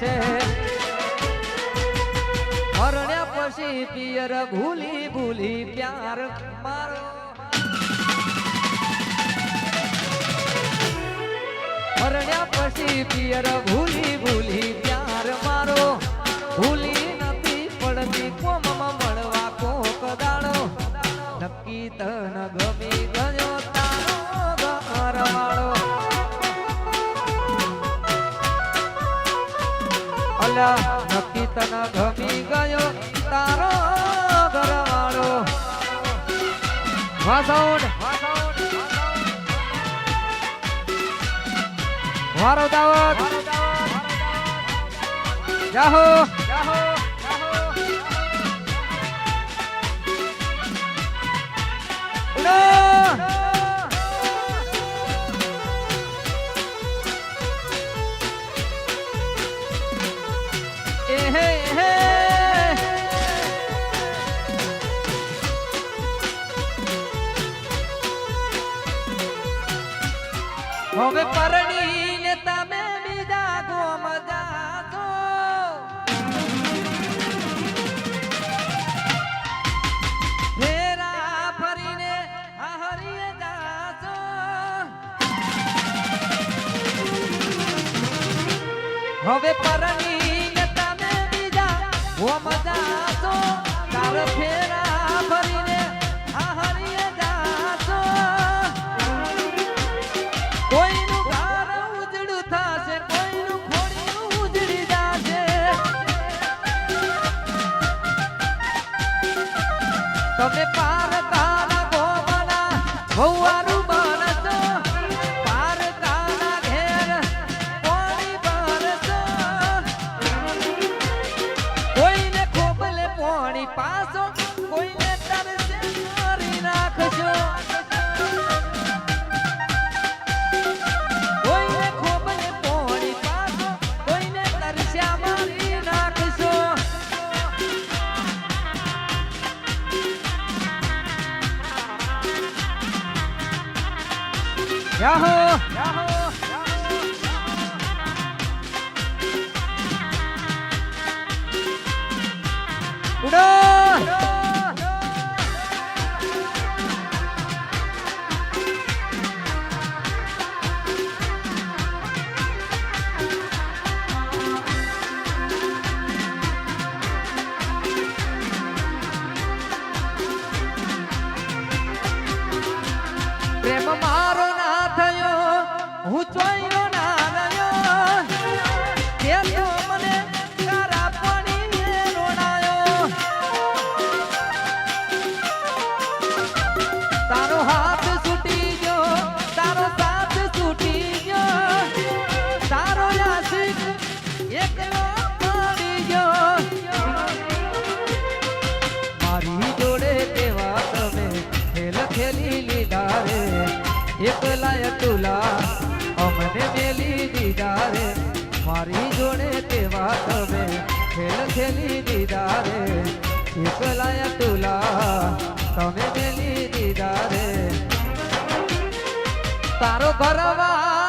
છે. હરણ્યા પછી પિયર ભૂલી ભૂલી પ્યાર મારો. હરણ્યા પછી પિયર ભૂલી ભૂલી પ્યાર મારો. ભૂલી નથી પડતી કોમમાં મળવા કોક દાડો. નક્કી તન ગમી ગયો અલ્યા નક્કી તન ગમી ગયો તારો ઘરવાળો વાસાઉન્ડ વારો દાવત જાહો ઉડો હવે પરણીને તમે બીજા ગોમ જાતો ફેરા ફરીને હરીએ જાતો હવે પરણીને તમે બીજા ગોમ જાતો તાર ફેરા તમે પ્રેમ મારો ના થયો, હું ચોઈનો ના રહ્યો. તે તો મને તારા પાણીએ રોણાયો? તારો હાથ છૂટી ગયો, તારો સાથ છૂટી ગયો. તારો આશિક એકલો એકલા તુલા, અમને મેલી દીધા રે મારી જોડે તેવા તમે ખેલ ખેલી દીધા રે એકલા તુલા, તમે મેલી દીધા રે તારો ઘરવાળો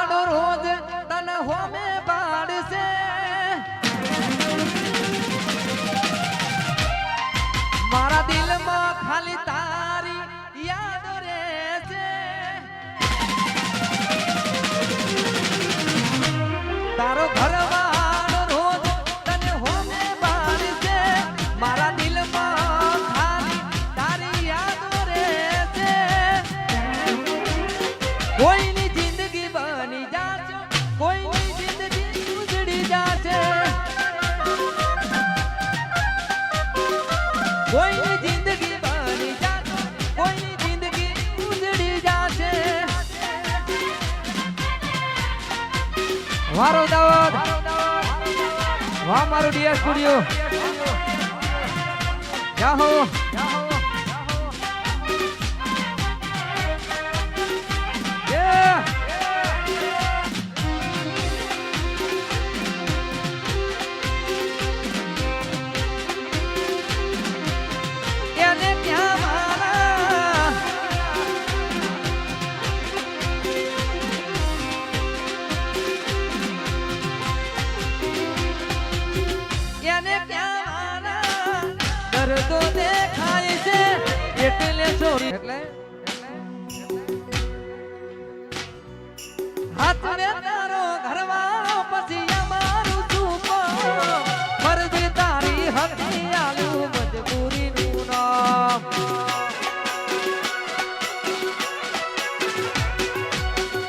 વારો દાવત વાહ મારું ડીએસ સ્ટુડિયો જાહો Yeah! એટલે હાથ તારો ઘરવાળો પછી અમારું સુપર. ફરજ તારી હતી આલુ મજબૂરી નું નામ.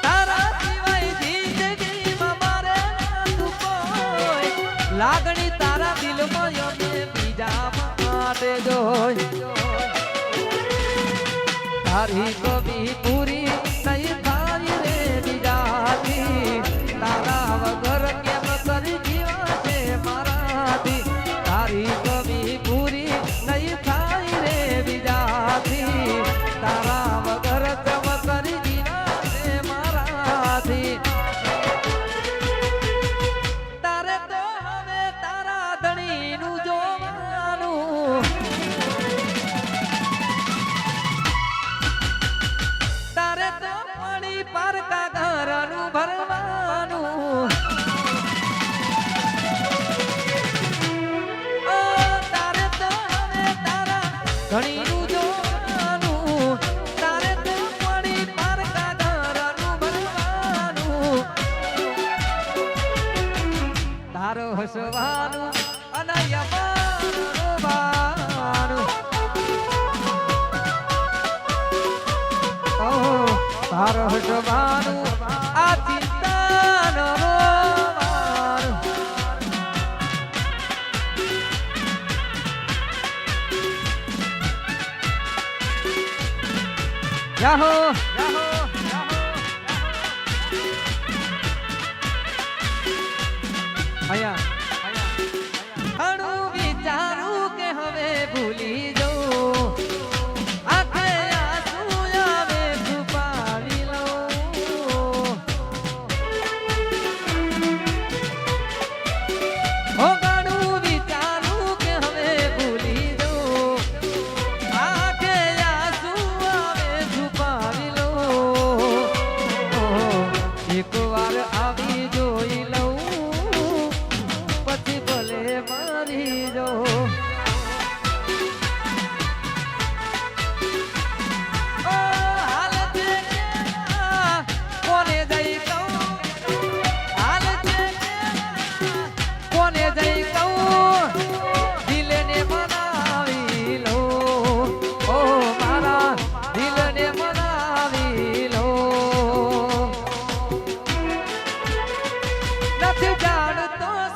તારા સિવાય જિંદગીમાં મારે લાગણી તારા દિલમાં અમે બીજા માટે જોઈ હરી કવિ વાર હટવાનું આ ચિંતાનો વાર યાહો યાહો અહીંયા. જાણતો